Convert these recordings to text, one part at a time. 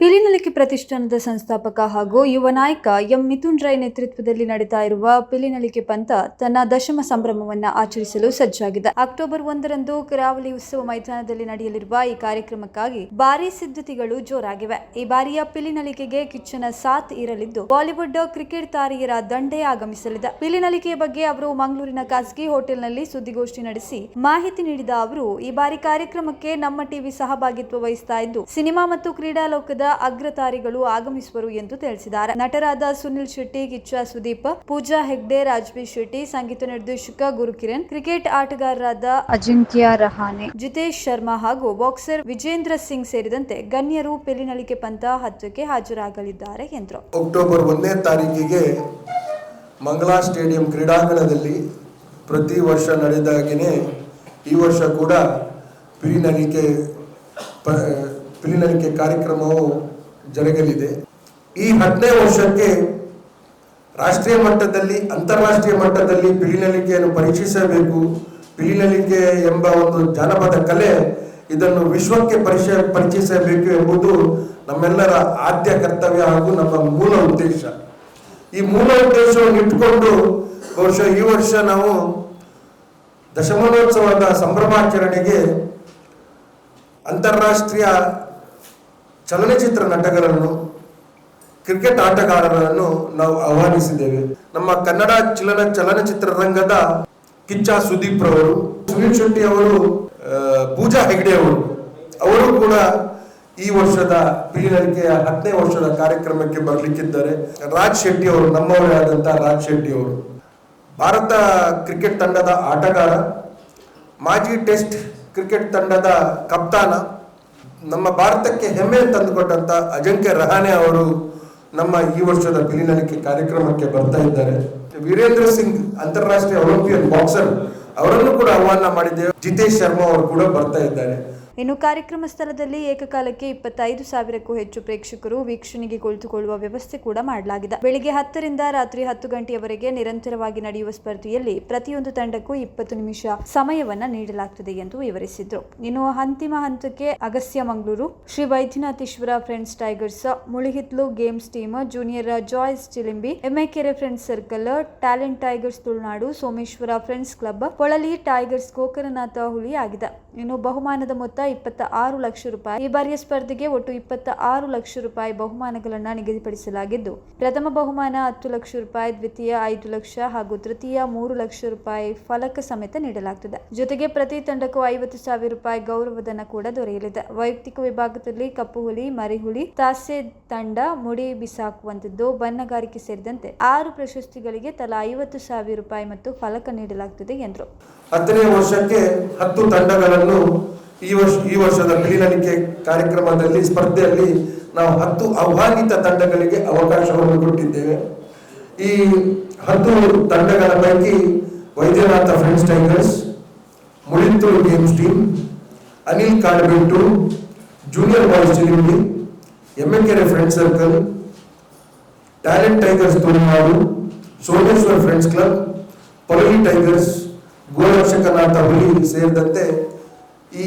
ಪಿಲಿನಲಿಕೆ ಪ್ರತಿಷ್ಠಾನದ ಸಂಸ್ಥಾಪಕ ಹಾಗೂ ಯುವ ನಾಯಕ ಎಂ ಮಿಥುನ್ ರೈ ನೇತೃತ್ವದಲ್ಲಿ ನಡೀತಾ ಇರುವ ಪಿಲಿನಲಿಕೆ ಪಂಥ ತನ್ನ ದಶಮ ಸಂಭ್ರಮವನ್ನ ಆಚರಿಸಲು ಸಜ್ಜಾಗಿದೆ. ಅಕ್ಟೋಬರ್ ಒಂದರಂದು ಕರಾವಳಿ ಉತ್ಸವ ಮೈದಾನದಲ್ಲಿ ನಡೆಯಲಿರುವ ಈ ಕಾರ್ಯಕ್ರಮಕ್ಕಾಗಿ ಭಾರೀ ಸಿದ್ಧತೆಗಳು ಜೋರಾಗಿವೆ. ಈ ಬಾರಿಯ ಪಿಲಿನಲಿಕೆಗೆ ಕಿಚ್ಚನ ಸಾಥ್ ಇರಲಿದ್ದು, ಬಾಲಿವುಡ್ ಕ್ರಿಕೆಟ್ ತಾರೆಯರ ದಂಡೆ ಆಗಮಿಸಲಿದೆ. ಪಿಲಿನಲಿಕೆಯ ಬಗ್ಗೆ ಅವರು ಮಂಗಳೂರಿನ ಖಾಸಗಿ ಹೋಟೆಲ್ನಲ್ಲಿ ಸುದ್ದಿಗೋಷ್ಠಿ ನಡೆಸಿ ಮಾಹಿತಿ ನೀಡಿದ ಅವರು, ಈ ಬಾರಿ ಕಾರ್ಯಕ್ರಮಕ್ಕೆ ನಮ್ಮ ಟಿವಿ ಸಹಭಾಗಿತ್ವ ವಹಿಸ್ತಾ ಇದ್ದು, ಸಿನಿಮಾ ಮತ್ತು ಕ್ರೀಡಾ ಲೋಕದ ಅಗ್ರತಾರಿಗಳು ಆಗಮಿಸುವರು ಎಂದು ತಿಳಿಸಿದ್ದಾರೆ. ನಟರಾದ ಸುನಿಲ್ ಶೆಟ್ಟಿ, ಕಿಚ್ಚ ಸುದೀಪ್, ಪೂಜಾ ಹೆಗ್ಡೆ, ರಾಜ್ಬೀರ್ ಶೆಟ್ಟಿ, ಸಂಗೀತ ನಿರ್ದೇಶಕ ಗುರುಕಿರಣ್, ಕ್ರಿಕೆಟ್ ಆಟಗಾರರಾದ ಅಜಿಂಕ್ಯ ರಹಾನೆ, ಜಿತೇಶ್ ಶರ್ಮಾ ಹಾಗೂ ಬಾಕ್ಸರ್ ವಿಜೇಂದ್ರ ಸಿಂಗ್ ಸೇರಿದಂತೆ ಗಣ್ಯರು ಪೆಲಿನಳಿಕೆ ಪಂಥ ಹತ್ತಕ್ಕೆ ಹಾಜರಾಗಲಿದ್ದಾರೆ ಎಂದರು. ಅಕ್ಟೋಬರ್ ಒಂದನೇ ತಾರೀಕಿಗೆ ಮಂಗಳಾ ಸ್ಟೇಡಿಯಂ ಕ್ರೀಡಾಂಗಣದಲ್ಲಿ ಪ್ರತಿ ವರ್ಷ ನಡೆದಾಗಿನೇ ಈ ವರ್ಷ ಕೂಡ ಪಿಲಿನಲಿಕೆ ಪ ಪಿಲಿನಲಿಕೆ ಕಾರ್ಯಕ್ರಮವು ಜರುಗಲಿದೆ. ಈ ಹತ್ತನೇ ವರ್ಷಕ್ಕೆ ರಾಷ್ಟ್ರೀಯ ಮಟ್ಟದಲ್ಲಿ, ಅಂತಾರಾಷ್ಟ್ರೀಯ ಮಟ್ಟದಲ್ಲಿ ಬಿಳಿನಲಿಕೆಯನ್ನು ಪರೀಕ್ಷಿಸಬೇಕು. ಬಿಳಿನಲಿಕೆ ಎಂಬ ಒಂದು ಜಾನಪದ ಕಲೆ ಇದನ್ನು ವಿಶ್ವಕ್ಕೆ ಪರಿಚಯ ಪರಿಚಯಿಸಬೇಕು ಎಂಬುದು ನಮ್ಮೆಲ್ಲರ ಆದ್ಯ ಕರ್ತವ್ಯ ಹಾಗೂ ನಮ್ಮ ಮೂಲ ಉದ್ದೇಶ. ಈ ಮೂಲ ಉದ್ದೇಶವನ್ನು ಇಟ್ಟುಕೊಂಡು ಬಹುಶಃ ಈ ವರ್ಷ ನಾವು ದಶಮಾನೋತ್ಸವದ ಸಂಭ್ರಮಾಚರಣೆಗೆ ಅಂತಾರಾಷ್ಟ್ರೀಯ ಚಲನಚಿತ್ರ ನಟಗಳನ್ನು, ಕ್ರಿಕೆಟ್ ಆಟಗಾರರನ್ನು ನಾವು ಆಹ್ವಾನಿಸಿದ್ದೇವೆ. ನಮ್ಮ ಕನ್ನಡ ಚಲನ ಚಲನಚಿತ್ರ ರಂಗದ ಕಿಚ್ಚ ಸುದೀಪ್ ರವರು, ಸುನೀಲ್ ಶೆಟ್ಟಿ ಅವರು ಪೂಜಾ ಹೆಗ್ಡೆ ಅವರು. ಅವರು ಕೂಡ ಈ ವರ್ಷದ ಪೀಳಿಗೆಯ ಹತ್ತನೇ ವರ್ಷದ ಕಾರ್ಯಕ್ರಮಕ್ಕೆ ಬರಲಿಕ್ಕಿದ್ದಾರೆ. ರಾಜ್ ಶೆಟ್ಟಿ ಅವರು, ನಮ್ಮವರೇ ಆದಂತಹ ರಾಜ್ ಶೆಟ್ಟಿ ಅವರು. ಭಾರತ ಕ್ರಿಕೆಟ್ ತಂಡದ ಆಟಗಾರ, ಮಾಜಿ ಟೆಸ್ಟ್ ಕ್ರಿಕೆಟ್ ತಂಡದ ಕಪ್ತಾನ ನಮ್ಮ ಭಾರತಕ್ಕೆ ಹೆಮ್ಮೆ ತಂದುಕೊಟ್ಟಂತ ಅಜಂಕ್ಯ ರಹಾನೆ ಅವರು ನಮ್ಮ ಈ ವರ್ಷದ ಬಿಲಿನಲಿಕೆ ಕಾರ್ಯಕ್ರಮಕ್ಕೆ ಬರ್ತಾ ಇದ್ದಾರೆ. ವೀರೇಂದ್ರ ಸಿಂಗ್, ಅಂತಾರಾಷ್ಟ್ರೀಯ ಒಲಿಂಪಿಯನ್ ಬಾಕ್ಸರ್, ಅವರನ್ನು ಕೂಡ ಆಹ್ವಾನ ಮಾಡಿದ್ದೇವೆ. ಜಿತೇಶ್ ಶರ್ಮಾ ಅವರು ಕೂಡ ಬರ್ತಾ ಇದ್ದಾರೆ. ಇನ್ನು ಕಾರ್ಯಕ್ರಮ ಸ್ಥಳದಲ್ಲಿ ಏಕಕಾಲಕ್ಕೆ ಇಪ್ಪತ್ತೈದು ಸಾವಿರಕ್ಕೂ ಹೆಚ್ಚು ಪ್ರೇಕ್ಷಕರು ವೀಕ್ಷಣೆಗೆ ಕುಳಿತುಕೊಳ್ಳುವ ವ್ಯವಸ್ಥೆ ಕೂಡ ಮಾಡಲಾಗಿದೆ. ಬೆಳಿಗ್ಗೆ ಹತ್ತರಿಂದ ರಾತ್ರಿ ಹತ್ತು ಗಂಟೆಯವರೆಗೆ ನಿರಂತರವಾಗಿ ನಡೆಯುವ ಸ್ಪರ್ಧೆಯಲ್ಲಿ ಪ್ರತಿಯೊಂದು ತಂಡಕ್ಕೂ ಇಪ್ಪತ್ತು ನಿಮಿಷ ಸಮಯವನ್ನ ನೀಡಲಾಗುತ್ತದೆ ಎಂದು ವಿವರಿಸಿದ್ರು. ಇನ್ನು ಅಂತಿಮ ಹಂತಕ್ಕೆ ಅಗಸ್ಯ Mangaluru, Shri Vaidyanatheshwara friends tigers Mulihithlu games team, junior boys Chilimbi, Emmekere friends circle, talent tigers Tulunadu, Someshwara friends club Kolali tigers Gokarnanatha ಹುಲಿ ಆಗಿದೆ. ಇನ್ನು ಬಹುಮಾನದ ಮೊತ್ತ ಇಪ್ಪತ್ತ ಆರು ಲಕ್ಷ ರೂಪಾಯಿ. ಈ ಬಾರಿಯ ಸ್ಪರ್ಧೆಗೆ ಒಟ್ಟು ಇಪ್ಪತ್ತ ಆರು ಲಕ್ಷ ರೂಪಾಯಿ ಬಹುಮಾನಗಳನ್ನು ನಿಗದಿಪಡಿಸಲಾಗಿದ್ದು, ಪ್ರಥಮ ಬಹುಮಾನ ಹತ್ತು ಲಕ್ಷ ರೂಪಾಯಿ, ದ್ವಿತೀಯ ಐದು ಲಕ್ಷ ಹಾಗೂ ತೃತೀಯ ಮೂರು ಲಕ್ಷ ರೂಪಾಯಿ ಫಲಕ ಸಮೇತ ನೀಡಲಾಗುತ್ತದೆ ಜೊತೆಗೆ ಪ್ರತಿ ತಂಡಕ್ಕೂ ಐವತ್ತು ಸಾವಿರ ರೂಪಾಯಿ ಗೌರವಧನ ಕೂಡ ದೊರೆಯಲಿದೆ. ವೈಯಕ್ತಿಕ ವಿಭಾಗದಲ್ಲಿ ಕಪ್ಪು ಹುಲಿ ಮರಿಹುಲಿ, ತಾಸೆ ತಂಡ ಮುಡಿ ಬಿಸಾಕುವಂತದ್ದು ಬಣ್ಣಗಾರಿಕೆ ಸೇರಿದಂತೆ ಆರು ಪ್ರಶಸ್ತಿಗಳಿಗೆ ತಲಾ ಐವತ್ತು ಸಾವಿರ ರೂಪಾಯಿ ಮತ್ತು ಫಲಕ ನೀಡಲಾಗುತ್ತದೆ ಎಂದರು. ಹತ್ತನೇ ವರ್ಷಕ್ಕೆ ಹತ್ತು ತಂಡಗಳನ್ನು ಈ ವರ್ಷ, ಈ ವರ್ಷದ ಪಿಲಿನಲಿಕೆ ಕಾರ್ಯಕ್ರಮದಲ್ಲಿ, ಸ್ಪರ್ಧೆಯಲ್ಲಿ ನಾವು ಹತ್ತು ಆಹ್ವಾನಿತ ತಂಡಗಳಿಗೆ ಅವಕಾಶವನ್ನು ಕೊಟ್ಟಿದ್ದೇವೆ. ಈ ಹತ್ತು ತಂಡಗಳ ಪೈಕಿ Vaidyanatha friends tigers Mulithu games team Anil Kadbettu junior boys Chilimbi Emmekere friend circle talent tigers Tulunadu, Someshwar friends club Polali tigers Gorakshakanatha ಹುಲಿ ಸೇರಿದಂತೆ ಈ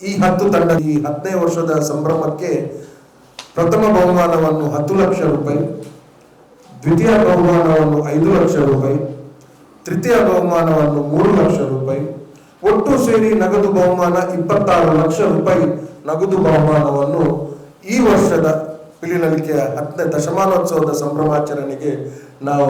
ಈ ಹತ್ತು ತಂಡ ಈ ಹತ್ತನೇ ವರ್ಷದ ಸಂಭ್ರಮಕ್ಕೆ ಪ್ರಥಮ ಬಹುಮಾನವನ್ನು ಹತ್ತು ಲಕ್ಷ ರೂಪಾಯಿ, ದ್ವಿತೀಯ ಬಹುಮಾನವನ್ನು ಐದು ಲಕ್ಷ ರೂಪಾಯಿ, ತೃತೀಯ ಬಹುಮಾನವನ್ನು ಮೂರು ಲಕ್ಷ ರೂಪಾಯಿ, ಒಟ್ಟು ಸೇರಿ ನಗದು ಬಹುಮಾನ ಇಪ್ಪತ್ತಾರು ಲಕ್ಷ ರೂಪಾಯಿ ನಗದು ಬಹುಮಾನವನ್ನು ಈ ವರ್ಷದ ಪಿಲಿನಲಿಕೆಯ ಹತ್ತನೇ ದಶಮಾನೋತ್ಸವದ ಸಂಭ್ರಮಾಚರಣೆಗೆ ನಾವು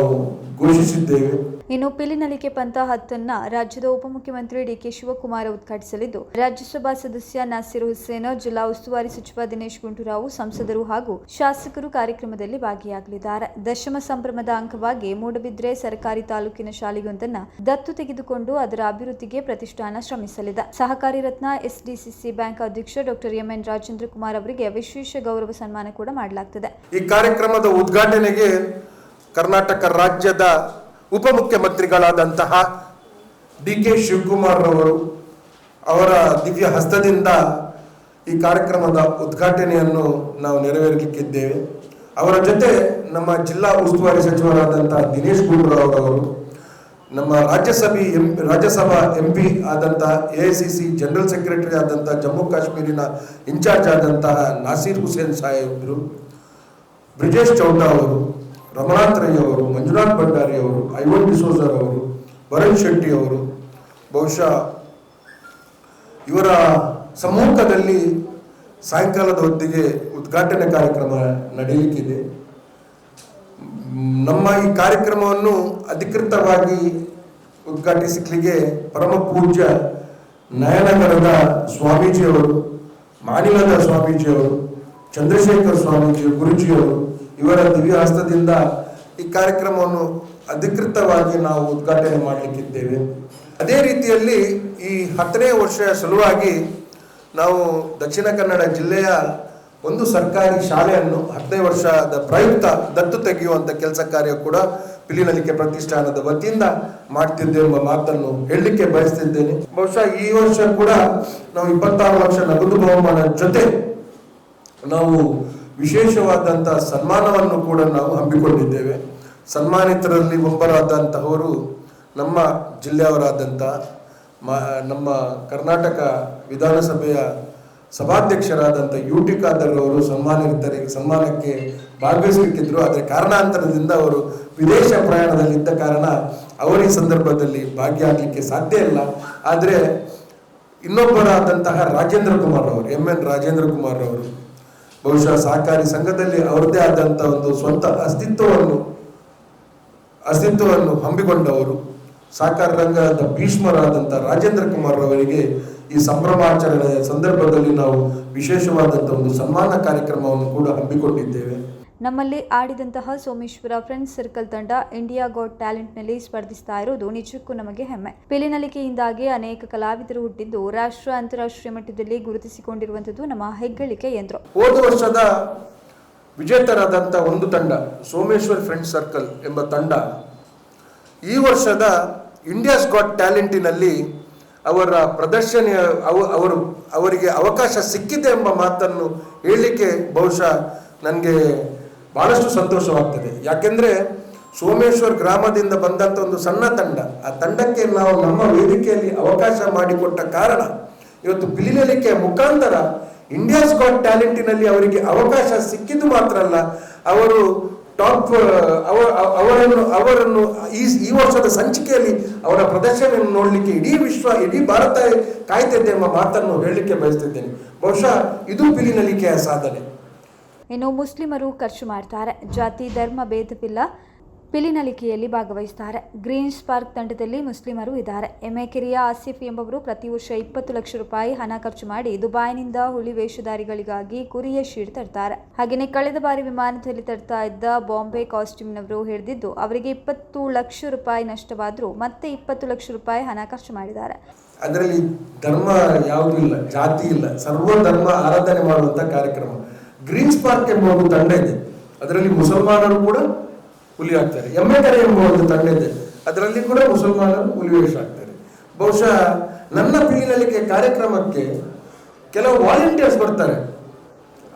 ಘೋಷಿಸಿದ್ದೇವೆ. ಇನ್ನು ಪಿಲಿನಲಿಕೆ ಪಂಥ ಹತ್ತನ್ನ ರಾಜ್ಯದ ಉಪಮುಖ್ಯಮಂತ್ರಿ ಡಿಕೆ ಶಿವಕುಮಾರ್ ಉದ್ಘಾಟಿಸಲಿದ್ದು, ರಾಜ್ಯಸಭಾ ಸದಸ್ಯ ನಾಸಿರ್ ಹುಸೇನ್, ಜಿಲ್ಲಾ ಉಸ್ತುವಾರಿ ಸಚಿವ ದಿನೇಶ್ ಗುಂಡೂರಾವ್, ಸಂಸದರು ಹಾಗೂ ಶಾಸಕರು ಕಾರ್ಯಕ್ರಮದಲ್ಲಿ ಭಾಗಿಯಾಗಲಿದ್ದಾರೆ. ದಶಮ ಸಂಭ್ರಮದ ಅಂಗವಾಗಿ ಮೂಡಬಿದ್ರೆ ಸರ್ಕಾರಿ ತಾಲೂಕಿನ ಶಾಲೆಯೊಂದನ್ನು ದತ್ತು ತೆಗೆದುಕೊಂಡು ಅದರ ಅಭಿವೃದ್ಧಿಗೆ ಪ್ರತಿಷ್ಠಾನ ಶ್ರಮಿಸಲಿದೆ. ಸಹಕಾರಿ ರತ್ನ ಎಸ್ಡಿಸಿಸಿ ಬ್ಯಾಂಕ್ ಅಧ್ಯಕ್ಷ ಡಾಕ್ಟರ್ ಎಂಎನ್ ರಾಜೇಂದ್ರ ಕುಮಾರ್ ಅವರಿಗೆ ವಿಶೇಷ ಗೌರವ ಸನ್ಮಾನ ಕೂಡ ಮಾಡಲಾಗುತ್ತದೆ ಈ ಕಾರ್ಯಕ್ರಮದ ಉದ್ಘಾಟನೆಗೆ ಕರ್ನಾಟಕ ರಾಜ್ಯದ ಉಪಮುಖ್ಯಮಂತ್ರಿಗಳಾದಂತಹ ಡಿ ಕೆ ಶಿವಕುಮಾರ್ ರವರು ಅವರ ದಿವ್ಯ ಹಸ್ತದಿಂದ ಈ ಕಾರ್ಯಕ್ರಮದ ಉದ್ಘಾಟನೆಯನ್ನು ನಾವು ನೆರವೇರಲಿಕ್ಕಿದ್ದೇವೆ. ಅವರ ಜೊತೆ ನಮ್ಮ ಜಿಲ್ಲಾ ಉಸ್ತುವಾರಿ ಸಚಿವರಾದಂತಹ ದಿನೇಶ್ ಗುಂಡೂರಾವ್ ಅವರು ನಮ್ಮ ರಾಜ್ಯಸಭೆ ಎಂ, ರಾಜ್ಯಸಭಾ ಎಂ ಪಿ ಆದಂತಹ A I C C general secretary ಆದಂತಹ ಜಮ್ಮು ಕಾಶ್ಮೀರಿನ ಇನ್ಚಾರ್ಜ್ ಆದಂತಹ ನಾಸೀರ್ ಹುಸೇನ್ ಸಾಹೇಬ್ರು, ಬ್ರಿಜೇಶ್ ಚೌಟಾ ಅವರು ರಮನಾಥ್ ರೈ ಅವರು ಮಂಜುನಾಥ್ ಭಂಡಾರಿ ಅವರು ಐವನ್ ಡಿಸೋಜರ್ ಅವರು, ವರುಣ್ ಶೆಟ್ಟಿ ಅವರು, ಬಹುಶಃ ಇವರ ಸಮ್ಮುಖದಲ್ಲಿ ಸಾಯಂಕಾಲದ ಹೊತ್ತಿಗೆ ಉದ್ಘಾಟನೆ ಕಾರ್ಯಕ್ರಮ ನಡೆಯಲಿಕ್ಕಿದೆ. ನಮ್ಮ ಈ ಕಾರ್ಯಕ್ರಮವನ್ನು ಅಧಿಕೃತವಾಗಿ ಉದ್ಘಾಟಿಸಲಿಕ್ಕೆ ಪರಮ ಪೂಜ್ಯ ನಯನಗರದ ಸ್ವಾಮೀಜಿಯವರು ಮಾನಿಲದ ಸ್ವಾಮೀಜಿಯವರು, ಚಂದ್ರಶೇಖರ್ ಸ್ವಾಮೀಜಿ ಗುರುಜಿಯವರು ಇವರ ದಿವ್ಯ ಹಸ್ತದಿಂದ ಈ ಕಾರ್ಯಕ್ರಮವನ್ನು ಅಧಿಕೃತವಾಗಿ ನಾವು ಉದ್ಘಾಟನೆ ಮಾಡಲಿಕ್ಕಿದ್ದೇವೆ. ಅದೇ ರೀತಿಯಲ್ಲಿ ಈ ಹತ್ತನೇ ವರ್ಷ ಸಲುವಾಗಿ ನಾವು ದಕ್ಷಿಣ ಕನ್ನಡ ಜಿಲ್ಲೆಯ ಒಂದು ಸರ್ಕಾರಿ ಶಾಲೆಯನ್ನು ಹತ್ತನೇ ವರ್ಷದ ಪ್ರಯುಕ್ತ ದತ್ತು ತೆಗೆಯುವಂಥ ಕೆಲಸ ಕಾರ್ಯ ಕೂಡ ಪಿಲಿನಲಿಕೆ ಪ್ರತಿಷ್ಠಾನದ ವತಿಯಿಂದ ಮಾಡ್ತಿದ್ದೆ ಎಂಬ ಮಾತನ್ನು ಹೇಳಲಿಕ್ಕೆ ಬಯಸ್ತಿದ್ದೇನೆ. ಬಹುಶಃ ಈ ವರ್ಷ ಕೂಡ ನಾವು ಇಪ್ಪತ್ತಾರು ಲಕ್ಷ ನಗದು ಬಹುಮಾನ ಜೊತೆ ನಾವು ವಿಶೇಷವಾದಂಥ ಸನ್ಮಾನವನ್ನು ಕೂಡ ನಾವು ಹಮ್ಮಿಕೊಂಡಿದ್ದೇವೆ. ಸನ್ಮಾನಿತರಲ್ಲಿ ಒಬ್ಬರಾದಂತಹವರು ನಮ್ಮ ಜಿಲ್ಲೆಯವರಾದಂಥ ಮ, ನಮ್ಮ ಕರ್ನಾಟಕ ವಿಧಾನಸಭೆಯ ಸಭಾಧ್ಯಕ್ಷರಾದಂಥ ಯು ಟಿ ಖಾದರ್ ಅವರು ಸನ್ಮಾನಿತರಿಗೆ, ಸನ್ಮಾನಕ್ಕೆ ಭಾಗವಹಿಸಲಿಕ್ಕಿದ್ರು. ಆದರೆ ಕಾರಣಾಂತರದಿಂದ ಅವರು ವಿದೇಶ ಪ್ರಯಾಣದಲ್ಲಿದ್ದ ಕಾರಣ ಅವರ ಈ ಸಂದರ್ಭದಲ್ಲಿ ಭಾಗಿಯಾಗಲಿಕ್ಕೆ ಸಾಧ್ಯ ಇಲ್ಲ. ಆದರೆ ಇನ್ನೊಬ್ಬರಾದಂತಹ ರಾಜೇಂದ್ರ ಕುಮಾರ್ ಅವರು, ಎಂ ಎನ್ ರಾಜೇಂದ್ರ ಕುಮಾರ್ ಅವರು ಬಹುಶಃ ಸಹಕಾರಿ ಸಂಘದಲ್ಲಿ ಅವರದೇ ಆದಂಥ ಒಂದು ಸ್ವಂತ ಅಸ್ತಿತ್ವವನ್ನು ಅಸ್ತಿತ್ವವನ್ನು ಹಮ್ಮಿಕೊಂಡವರು ಸಹಕಾರ ರಂಗದ ಭೀಷ್ಮರಾದಂಥ ರಾಜೇಂದ್ರ ಕುಮಾರ್ ಅವರಿಗೆ ಈ ಸಂಭ್ರಮಾಚರಣೆಯ ಸಂದರ್ಭದಲ್ಲಿ ನಾವು ವಿಶೇಷವಾದಂಥ ಒಂದು ಸನ್ಮಾನ ಕಾರ್ಯಕ್ರಮವನ್ನು ಕೂಡ ಹಮ್ಮಿಕೊಂಡಿದ್ದೇವೆ. ನಮ್ಮಲ್ಲಿ ಆಡಿದಂತಹ ಸೋಮೇಶ್ವರ ಫ್ರೆಂಡ್ಸ್ ಸರ್ಕಲ್ ತಂಡ ಇಂಡಿಯಾ ಗಾಟ್ ಟ್ಯಾಲೆಂಟ್ನಲ್ಲಿ ಸ್ಪರ್ಧಿಸ್ತಾ ಇರೋದು ನಿಜಕ್ಕೂ ನಮಗೆ ಹೆಮ್ಮೆ. ಪಿಲಿನಲಿಕೆಯಿಂದಾಗಿ ಅನೇಕ ಕಲಾವಿದರು ಹುಟ್ಟಿದ್ದು ರಾಷ್ಟ್ರ ಅಂತಾರಾಷ್ಟ್ರೀಯ ಮಟ್ಟದಲ್ಲಿ ಗುರುತಿಸಿಕೊಂಡಿರುವಂಥದ್ದು ನಮ್ಮ ಹೆಗ್ಗಳಿಕೆ ಎಂದರು ಹೋದ ವರ್ಷದ ವಿಜೇತರಾದಂಥ ಒಂದು ತಂಡ, ಸೋಮೇಶ್ವರ್ ಫ್ರೆಂಡ್ ಸರ್ಕಲ್ ಎಂಬ ತಂಡ, ಈ ವರ್ಷದ ಇಂಡಿಯಾಸ್ ಗಾಟ್ ಟ್ಯಾಲೆಂಟಿನಲ್ಲಿ ಅವರ ಪ್ರದರ್ಶನ, ಅವ- ಅವರು, ಅವರಿಗೆ ಅವಕಾಶ ಸಿಕ್ಕಿದೆ ಎಂಬ ಮಾತನ್ನು ಹೇಳಲಿಕ್ಕೆ ಬಹುಶಃ ನನಗೆ ಬಹಳಷ್ಟು ಸಂತೋಷವಾಗ್ತದೆ. ಯಾಕೆಂದ್ರೆ ಸೋಮೇಶ್ವರ್ ಗ್ರಾಮದಿಂದ ಬಂದಂಥ ಒಂದು ಸಣ್ಣ ತಂಡ, ಆ ತಂಡಕ್ಕೆ ನಾವು ನಮ್ಮ ವೇದಿಕೆಯಲ್ಲಿ ಅವಕಾಶ ಮಾಡಿಕೊಟ್ಟ ಕಾರಣ ಇವತ್ತು ಬಿಲಿನಲಿಕೆ ಮುಖಾಂತರ ಇಂಡಿಯಾಸ್ ಗಾಟ್ ಟ್ಯಾಲೆಂಟಿನಲ್ಲಿ ಅವರಿಗೆ ಅವಕಾಶ ಸಿಕ್ಕಿದ್ದು ಮಾತ್ರ ಅಲ್ಲ, ಅವರು ಟಾಪ್ ಅವರನ್ನು ಅವರನ್ನು ಈ ಈ ವರ್ಷದ ಸಂಚಿಕೆಯಲ್ಲಿ ಅವರ ಪ್ರದರ್ಶನವನ್ನು ನೋಡಲಿಕ್ಕೆ ಇಡೀ ವಿಶ್ವ, ಇಡೀ ಭಾರತ ಕಾಯ್ತಿದ್ದೆ ಎಂಬ ಮಾತನ್ನು ಹೇಳಲಿಕ್ಕೆ ಬಯಸ್ತಿದ್ದೇನೆ. ಬಹುಶಃ ಇದು ಬಿಲಿನಲಿಕೆಯ ಸಾಧನೆ. ಇನ್ನು ಮುಸ್ಲಿಮರು ಖರ್ಚು ಮಾಡ್ತಾರೆ. ಜಾತಿ, ಧರ್ಮ ಭೇದವಿಲ್ಲ. ಪಿಲಿನಲಿಕೆಯಲ್ಲಿ ಭಾಗವಹಿಸ್ತಾರೆ. ಗ್ರೀನ್ ಸ್ಪಾರ್ಕ್ ತಂಡದಲ್ಲಿ ಮುಸ್ಲಿಮರು ಇದ್ದಾರೆ. ಎಮೆಕೆರಿಯ ಆಸಿಫ್ ಎಂಬವರು ಪ್ರತಿ ವರ್ಷ ಇಪ್ಪತ್ತು ಲಕ್ಷ ರೂಪಾಯಿ ಹಣ ಖರ್ಚು ಮಾಡಿ ದುಬೈನಿಂದ ಹುಲಿ ವೇಷಧಾರಿಗಳಿಗಾಗಿ ಕುರಿಯ ಶೀಟ್ ತರ್ತಾರೆ. ಹಾಗೆಯೇ ಕಳೆದ ಬಾರಿ ವಿಮಾನದಲ್ಲಿ ತರ್ತಾ ಇದ್ದ ಬಾಂಬೆ ಕಾಸ್ಟ್ಯೂಮ್ನವರು ಹಿಡಿದಿದ್ದು, ಅವರಿಗೆ ಇಪ್ಪತ್ತು ಲಕ್ಷ ರೂಪಾಯಿ ನಷ್ಟವಾದರೂ ಮತ್ತೆ ಇಪ್ಪತ್ತು ಲಕ್ಷ ರೂಪಾಯಿ ಹಣ ಖರ್ಚು ಮಾಡಿದ್ದಾರೆ. ಅದರಲ್ಲಿ ಧರ್ಮ ಯಾವುದೂ ಇಲ್ಲ, ಜಾತಿ ಇಲ್ಲ. ಸರ್ವ ಧರ್ಮ ಆರಾಧನೆ ಮಾಡುವಂತ ಕಾರ್ಯಕ್ರಮ. ಗ್ರೀನ್ಸ್ ಪಾರ್ಕ್ ಎಂಬ ಒಂದು ತಂಡ ಇದೆ. ಅದರಲ್ಲಿ ಮುಸಲ್ಮಾನರು ಕೂಡ ಹುಲಿ ಆಗ್ತಾರೆ ಎಮ್ಮೆಕರೆ ಎಂಬ ಒಂದು ತಂಡ ಇದೆ. ಅದರಲ್ಲಿ ಕೂಡ ಮುಸಲ್ಮಾನರು ಹುಲಿ ವೇಷ ಆಗ್ತಾರೆ ಬಹುಶಃ ನನ್ನ ಪೀಳಿಗೆ ಕಾರ್ಯಕ್ರಮಕ್ಕೆ ಕೆಲವು ವಾಲಂಟಿಯರ್ಸ್ ಬರ್ತಾರೆ.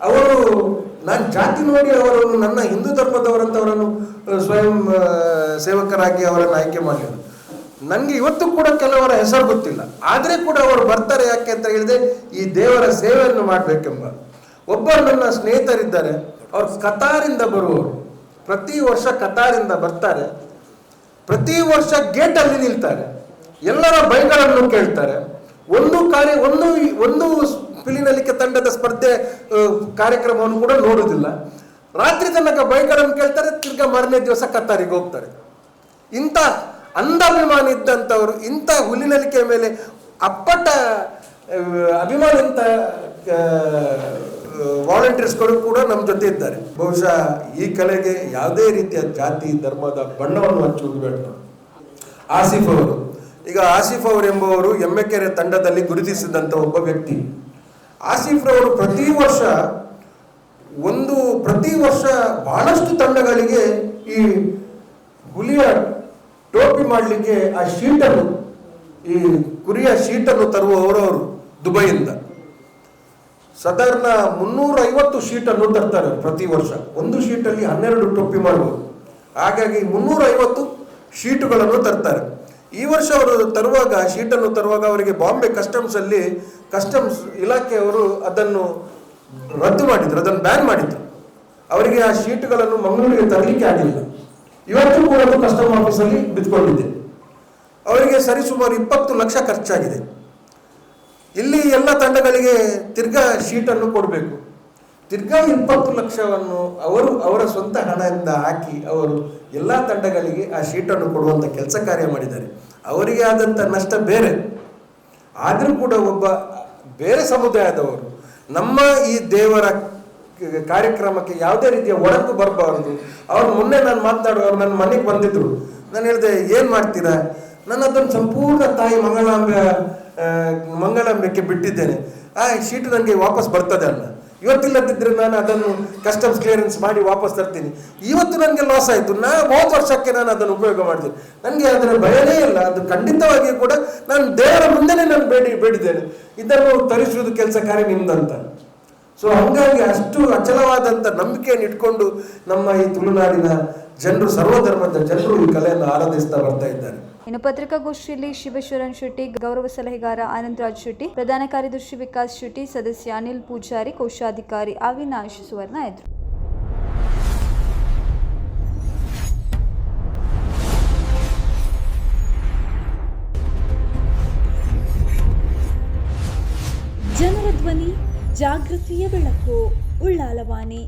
ಅವರು ನಾನು ಜಾತಿ ನೋಡಿ ಅವರನ್ನು, ನನ್ನ ಹಿಂದೂ ಧರ್ಮದವರಂತವರನ್ನು ಸ್ವಯಂ ಸೇವಕರಾಗಿ ಅವರನ್ನು ಆಯ್ಕೆ ಮಾಡಲಿಲ್ಲ ನನಗೆ ಇವತ್ತು ಕೂಡ ಕೆಲವರ ಹೆಸರು ಗೊತ್ತಿಲ್ಲ. ಆದರೆ ಕೂಡ ಅವರು ಬರ್ತಾರೆ ಯಾಕೆ ಅಂತ ಹೇಳಿದೆ ಈ ದೇವರ ಸೇವೆಯನ್ನು ಮಾಡಬೇಕೆಂಬ ಒಬ್ಬರು ನನ್ನ ಸ್ನೇಹಿತರಿದ್ದಾರೆ, ಅವ್ರು ಕತಾರಿಂದ ಬರುವವರು. ಪ್ರತಿ ವರ್ಷ ಕತಾರಿಂದ ಬರ್ತಾರೆ. ಪ್ರತಿ ವರ್ಷ ಗೇಟಲ್ಲಿ ನಿಲ್ತಾರೆ. ಎಲ್ಲರ ಬೈಗಳನ್ನು ಕೇಳ್ತಾರೆ. ಒಂದು ಕಾರ್ಯ, ಒಂದು ಒಂದು ಪಿಲಿನಲಿಕೆ ತಂಡದ ಸ್ಪರ್ಧೆ ಕಾರ್ಯಕ್ರಮವನ್ನು ಕೂಡ ನೋಡುವುದಿಲ್ಲ. ರಾತ್ರಿ ತನಕ ಬೈಗಳನ್ನು ಕೇಳ್ತಾರೆ, ತಿರ್ಗ ಮಾರನೇ ದಿವಸ ಕತಾರಿಗೆ ಹೋಗ್ತಾರೆ. ಇಂಥ ಅಂಧಾಭಿಮಾನಿ ಇದ್ದಂಥವ್ರು, ಇಂಥ ಹುಲಿನಲಿಕೆ ಮೇಲೆ ಅಪ್ಪಟ ಅಭಿಮಾನ ವಾಲಂಟಿಯರ್ಸ್ಗಳು ಕೂಡ ನಮ್ಮ ಜೊತೆ ಇದ್ದಾರೆ. ಬಹುಶಃ ಈ ಕಲೆಗೆ ಯಾವುದೇ ರೀತಿಯ ಜಾತಿ, ಧರ್ಮದ ಬಣ್ಣವನ್ನು ಹಚ್ಚುವುದು ಬೇಡ. ಆಸಿಫ್ ಅವರು. ಈಗ ಆಸಿಫ್ ಅವರು ಎಂಬುವರು ಎಮ್ಮೆಕೆರೆ ತಂಡದಲ್ಲಿ ಗುರುತಿಸಿದಂಥ ಒಬ್ಬ ವ್ಯಕ್ತಿ. ಆಸಿಫ್ ರವರು ಪ್ರತಿ ವರ್ಷ ಒಂದು, ಪ್ರತಿ ವರ್ಷ ಬಹಳಷ್ಟು ತಂಡಗಳಿಗೆ ಈ ಹುಲಿಯ ಟೋಪಿ ಮಾಡಲಿಕ್ಕೆ ಆ ಶೀಟನ್ನು, ಈ ಕುರಿಯ ಶೀಟನ್ನು ತರುವವರು ಅವರು ದುಬೈಯಿಂದ. ಸಾಧಾರಣ ಮುನ್ನೂರ ಐವತ್ತು ಶೀಟನ್ನು ತರ್ತಾರೆ ಪ್ರತಿ ವರ್ಷ. ಒಂದು ಶೀಟಲ್ಲಿ ಹನ್ನೆರಡು ಟೊಪ್ಪಿ ಮಾಡ್ಬೋದು. ಹಾಗಾಗಿ ಮುನ್ನೂರ ಐವತ್ತು ಶೀಟುಗಳನ್ನು ತರ್ತಾರೆ. ಈ ವರ್ಷ ಅವರು ತರುವಾಗ, ಶೀಟನ್ನು ತರುವಾಗ ಅವರಿಗೆ ಬಾಂಬೆ ಕಸ್ಟಮ್ಸಲ್ಲಿ ಕಸ್ಟಮ್ಸ್ ಇಲಾಖೆಯವರು ಅದನ್ನು ರದ್ದು ಮಾಡಿದರು, ಅದನ್ನು ಬ್ಯಾನ್ ಮಾಡಿದ್ರು. ಅವರಿಗೆ ಆ ಶೀಟ್ಗಳನ್ನು ಮಂಗಳೂರಿಗೆ ತರಲಿಕ್ಕೆ ಆಗಲಿಲ್ಲ ಇವತ್ತು ಕೂಡ ಕಸ್ಟಮ್ ಆಫೀಸಲ್ಲಿ ಬಿದ್ದುಕೊಂಡಿದೆ. ಅವರಿಗೆ ಸರಿಸುಮಾರು ಇಪ್ಪತ್ತು ಲಕ್ಷ ಖರ್ಚಾಗಿದೆ. ಇಲ್ಲಿ ಎಲ್ಲ ತಂಡಗಳಿಗೆ ತಿರ್ಗಾ ಶೀಟನ್ನು ಕೊಡಬೇಕು. ತಿರ್ಗಾ ಇಪ್ಪತ್ತು ಲಕ್ಷವನ್ನು ಅವರು ಅವರ ಸ್ವಂತ ಹಣದಿಂದ ಹಾಕಿ ಅವರು ಎಲ್ಲ ತಂಡಗಳಿಗೆ ಆ ಶೀಟನ್ನು ಕೊಡುವಂಥ ಕೆಲಸ ಕಾರ್ಯ ಮಾಡಿದ್ದಾರೆ. ಅವರಿಗೆ ಆದಂಥ ನಷ್ಟ ಬೇರೆ. ಆದರೂ ಕೂಡ ಒಬ್ಬ ಬೇರೆ ಸಮುದಾಯದವರು ನಮ್ಮ ಈ ದೇವರ ಕಾರ್ಯಕ್ರಮಕ್ಕೆ ಯಾವುದೇ ರೀತಿಯ ಒಡಕು ಬರಬಾರದು. ಅವ್ರು ಮೊನ್ನೆ ನಾನು ಮಾತನಾಡುವವರು ನನ್ನ ಮನೆಗೆ ಬಂದಿದ್ರು. ನಾನು ಹೇಳಿದೆ, ಏನು ಮಾಡ್ತೀರಾ? ನನ್ನ ಅದನ್ನು ಸಂಪೂರ್ಣ ತಾಯಿ ಮಂಗಳಾಂಬೆ ಆ, ಮಂಗಳಾಂಬೆಗೆ ಬಿಟ್ಟಿದ್ದೇನೆ. ಆ ಶೀಟ್ ನನಗೆ ವಾಪಸ್ ಬರ್ತದೆ ಅಲ್ಲ. ಇವತ್ತಿಲ್ಲದಿದ್ದರೆ ನಾನು ಅದನ್ನು ಕಸ್ಟಮ್ಸ್ ಕ್ಲಿಯರೆನ್ಸ್ ಮಾಡಿ ವಾಪಸ್ ತರ್ತೀನಿ. ಇವತ್ತು ನನಗೆ ಲಾಸ್ ಆಯಿತು. ನಾ ಮೂವತ್ತು ವರ್ಷಕ್ಕೆ ನಾನು ಅದನ್ನು ಉಪಯೋಗ ಮಾಡಿದೆ. ನನಗೆ ಅದರ ಭಯನೇ ಇಲ್ಲ. ಅದು ಖಂಡಿತವಾಗಿಯೂ ಕೂಡ ನಾನು ದೇವರ ಮುಂದೆನೇ ನಾನು ಬೇಡಿ ಬೇಡಿದ್ದೇನೆ. ಇದನ್ನು ತರಿಸುವುದು ಕೆಲಸ ಕಾರ್ಯ ನಿಮ್ದಂತ. ಸೊ ಹಂಗಾಗಿ ಅಷ್ಟು ಅಚಲವಾದಂಥ ನಂಬಿಕೆಯನ್ನು ಇಟ್ಕೊಂಡು ನಮ್ಮ ಈ ತುಳುನಾಡಿನ ಜನರು ಸರ್ವಧರ್ಮದ ಜನರು ಈ ಕಲೆಯನ್ನು ಆರಾಧಿಸ್ತಾ ಬರ್ತಾ ಇದ್ದಾರೆ. ಇನ್ನು ಪತ್ರಿಕಾಗೋಷ್ಠಿಯಲ್ಲಿ ಶಿವೇಶ್ವರನ್ ಶೆಟ್ಟಿ, ಗೌರವ ಸಲಹೆಗಾರ ಆನಂದರಾಜ್ ಶೆಟ್ಟಿ, ಪ್ರಧಾನ ಕಾರ್ಯದರ್ಶಿ ವಿಕಾಸ್ ಶೆಟ್ಟಿ, ಸದಸ್ಯ ಅನಿಲ್ ಪೂಜಾರಿ, ಕೋಶಾಧಿಕಾರಿ ಅವಿನಾಶ್ ಸುವರ್ಣ ಇದ್ರು ಜನರ ಧ್ವನಿ, ಜಾಗೃತಿಯ ಬೆಳಕು, ಉಳ್ಳಾಲವಾಣಿ.